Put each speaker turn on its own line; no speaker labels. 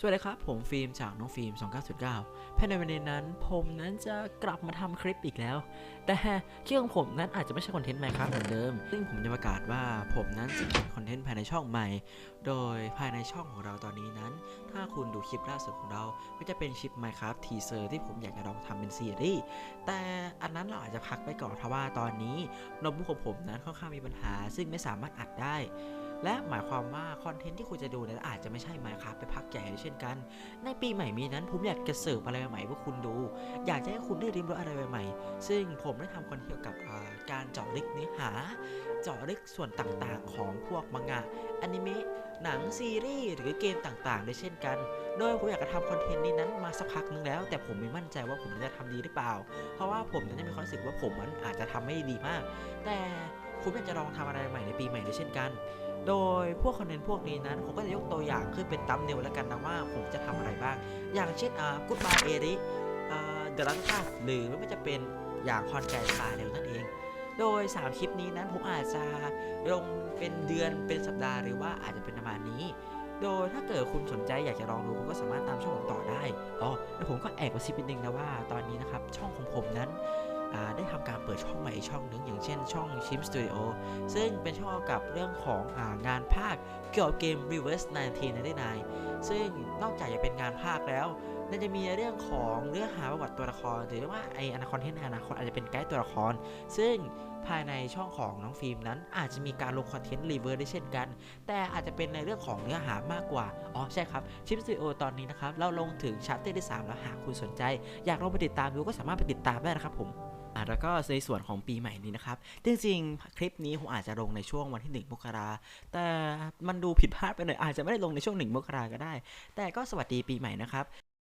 สวัสดีครับ ผมฟิล์มจากน้องฟิล์ม 2909ภายในวันนี้นั้น ผมนั้นจะกลับมาทำคลิปอีกแล้ว แต่เคลิปของผมนั้นอาจจะไม่ใช่คอนเทนต์ใหม่ครับเหมือนเดิม ซึ่งผมจะประกาศว่าผมนั้นจะเขียนคอนเทนต์ภายในช่องใหม่ โดยภายในช่องของเราตอนนี้นั้น ถ้าคุณดูคลิปล่าสุดของเรา ก็จะเป็นคลิป Minecraft Teaser ที่ผมอยากจะลองทำเป็นซีรีส์ แต่อันนั้นเราอาจจะพักไปก่อนเพราะว่าตอนนี้โน้ตบุ๊กของผมนั้นค่อนข้างมีปัญหา ซึ่งไม่สามารถอัดได้ และหมายความว่าคอนเทนต์ที่คุณจะดูนั้นอาจจะไม่ใช่ Minecraft ไปพักใหญ่เช่นกัน ในปีใหม่มีนั้นผมอยากจะเสิร์ฟอะไรใหม่ๆให้พวกคุณดู อยากจะให้คุณได้ริมรสอะไรใหม่ๆ ซึ่งผมได้ทำคอนเทนต์เกี่ยวกับการเจาะลึกเนื้อหา เจาะลึกส่วนต่างๆ ของพวกมังงะอนิเมะหนังซีรีส์หรือเกมต่างๆได้เช่นกัน โดยผมอยากจะทำคอนเทนต์นี้นั้นมาสักพักนึงแล้ว แต่ผมไม่มั่นใจว่าผมจะทำดีหรือเปล่า เพราะว่าผมนั้นมีความรู้สึกว่าผมมันอาจจะทำไม่ดีมาก แต่ ผมอยากจะลองทำอะไรใหม่ในปีใหม่ด้วยเช่นกัน โดยพวกคอนเทนต์พวกนี้นั้น ผมก็จะยกตัวอย่างขึ้นเป็นตัมเนลแล้วกันนะว่าผมจะทำอะไรบ้าง อย่างเช่นอ่ากุดบายเอริอ่าเดลังค่าหรือไม่ว่าจะเป็นอย่างคอนแกรตาเร็วนั่นเอง โดย 3 คลิปนี้นั้นผมอาจจะลงเป็นเดือนเป็นสัปดาห์หรือว่าอาจจะเป็นประมาณนี้โดยถ้าเกิดคุณสนใจอยากจะลองดูคุณก็สามารถตามช่องผมต่อได้ อ๋อ แล้วผมก็แอบกระซิบนิดนึงนะว่าตอนนี้นะครับ ช่องของผมนั้น ได้ทำการเปิดช่องใหม่อีกช่องหนึ่งอย่างเช่นช่องชิมสตูดิโอซึ่งเป็นช่องกับเรื่องของงานภาคเกี่ยวกับเกม Reverse 1999ซึ่งนอกจากจะเป็นงานภาคแล้วน่าจะมีเรื่องของเนื้อหาประวัติตัวละครหรือว่าไออนาคอนเทนต์อนาคตอาจจะเป็นไกด์ตัวละคร ซึ่งภายในช่องของน้องฟิล์มนั้น อาจจะมีการลงคอนเทนต์รีเวิร์สได้เช่นกัน แต่อาจจะเป็นในเรื่องของเนื้อหามากกว่า อ๋อใช่ครับชิปสตูดิโอตอนนี้นะครับ เราลงถึงชาร์ตเตอร์ที่ 3 แล้วหากคุณสนใจ อยากลองไปติดตามดูก็สามารถไปติดตามได้นะครับผมอะแล้วก็ในส่วนของปีใหม่นี้นะครับ จริงๆ คลิปนี้ผมอาจจะลงในช่วงวันที่ 1 มกราแต่มันดูผิดพลาดไปหน่อยอาจจะไม่ได้ลงในช่วง 1 มกราก็ได้ แต่ก็สวัสดีปีใหม่นะครับ